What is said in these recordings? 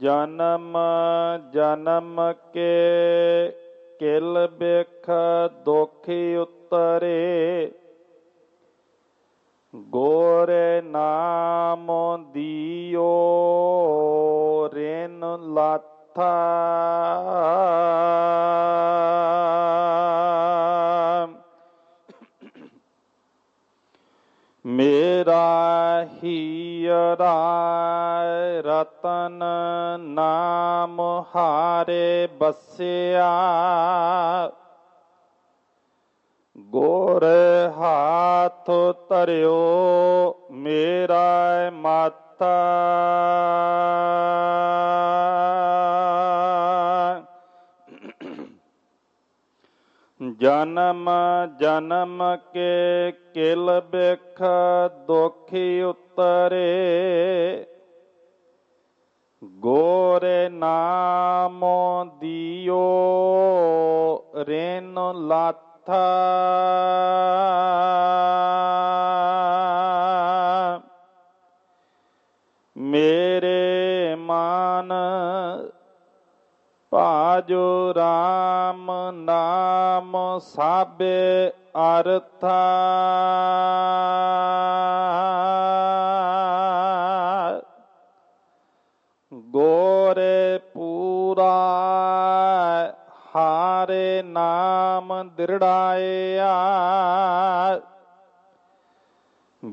ਜਨਮ ਜਨਮ ਕੇ ਕਿਲ ਬਿਖ ਦੁਖੀ ਉਤਰੇ। ਗੋਰੇ ਨਾਮ ਦੀਓ ਰੇਨ ਲਾਥਾ। ਹੀਰਾ ਰਤਨ ਨਾਮ ਹਾਰੇ ਬਸਿਆ। ਗੋਰ ਹਾਥ ਧਰਿਓ ਮੇਰਾ ਮਾਤਾ। ਜਨਮ ਜਨਮ ਕੇ ਕਿਲ ਬਿਖ ਦੁਖੀ ਉਤਰੇ। ਗੋਰੇ ਨਾਮ ਦਿਓ ਰੇਨ ਲਾਥਾ। ਮੇਰੇ ਭਾਜੋ RAM ਨਾਮ ਸਾਬੇ ਅਰਥਾ। ਗੋਰੇ ਪੂਰਾ ਹਾਰੇ ਨਾਮ ਦਿਰੜਾਇਆ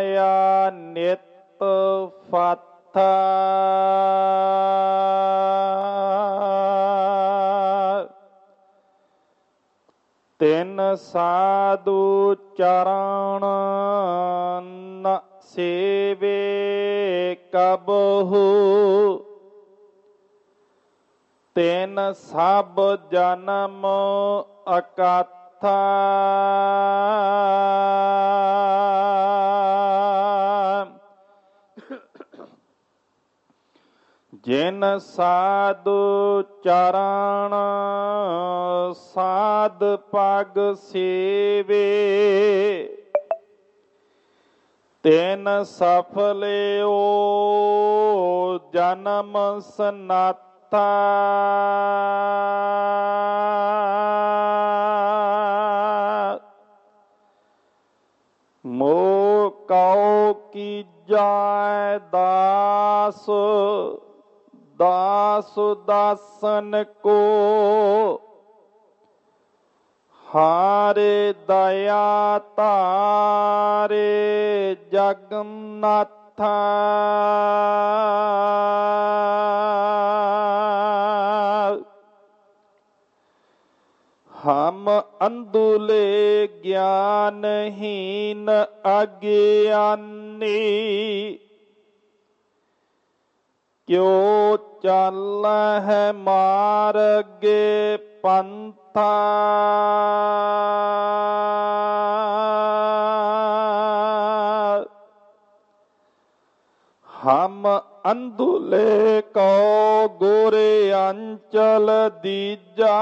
ਮਾਇਆ ਨਿਤ ਫਾਥਾ। ਤਿਨ ਸਾਧੂ ਚਰਣ ਨ ਸੇਵੇ ਕਬਹੂ। ਤਿਨ ਸਭ ਜਨਮ ਅਕਾਥਾ। ਜਿਨ ਸਾਧੂ ਚਰਣ, ਸਾਧ ਪਗ ਸੇਵੇ। ਤੈਨ ਸਫਲਿਓ ਜਨਮ ਸਨਾਥਾ। ਮੋ ਕਉ ਕੀ ਜਾਇ ਦਾਸ। दास दासन को ਹਾਰੇ ਦਇਆ ਤਾਰੇ ਜਗਨਨਾਥ। ਹਮ ਅੰਦੁਲੇ ਗਿਆਨਹੀਨ ਅਗਿਆਨੀ ਕਿਉ ਚੱਲ ਹੈ ਮਾਰਗੇ ਪੰਥਾ ਹਮ ਅੰਧੁਲੇ ਕੋ ਗੋਰੇ ਅੰਚਲ ਦੀਜਾ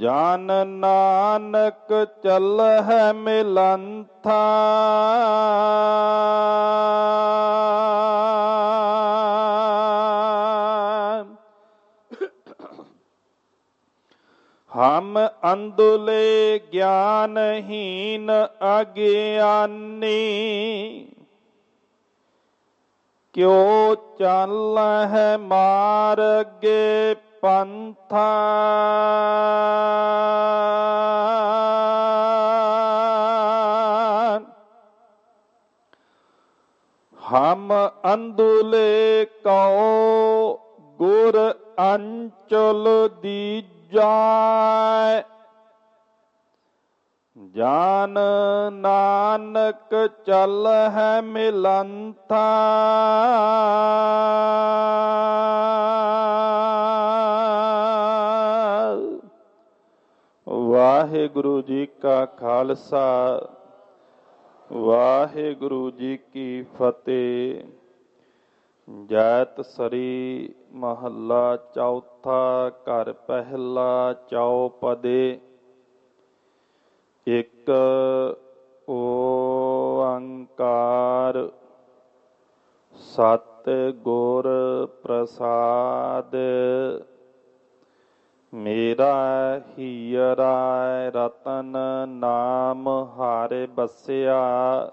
ਜਨ ਨਾਨਕ ਚੱਲ ਹੈ ਮਿਲੰਥਾ ਹਮ ਅੰਦੁਲੇ ਗਿਆਨਹੀਨ ਅਗਿਆਨੀ, ਕਿਉ ਚੱਲ ਹੈ ਮਾਰਗੇ ਪੰਥਾ। ਹਮ ਅੰਦੁਲੇ ਕਉ ਗੁਰ ਅੰਚਲ ਦੀ ਦੀਜੈ ਜਾਨ ਨਾਨਕ ਚਲ ਹੈ ਮਿਲੰਥਾ ਵਾਹਿਗੁਰੂ ਜੀ ਕਾ ਖਾਲਸਾ ਵਾਹਿਗੁਰੂ ਜੀ ਕੀ ਫਤਿਹ। ਜੈਤ ਸਰੀ ਮਹੱਲਾ ਚੌਥਾ ਘਰ ਪਹਿਲਾ ਚੌਪਦੇ। ਇੱਕ ਓੰਕਾਰ ਸਤ ਗੁਰ ਪ੍ਰਸਾਦ। ਮੇਰਾ ਹੀਰਾ ਰਤਨ ਨਾਮ ਹਾਰੇ ਬਸਿਆ।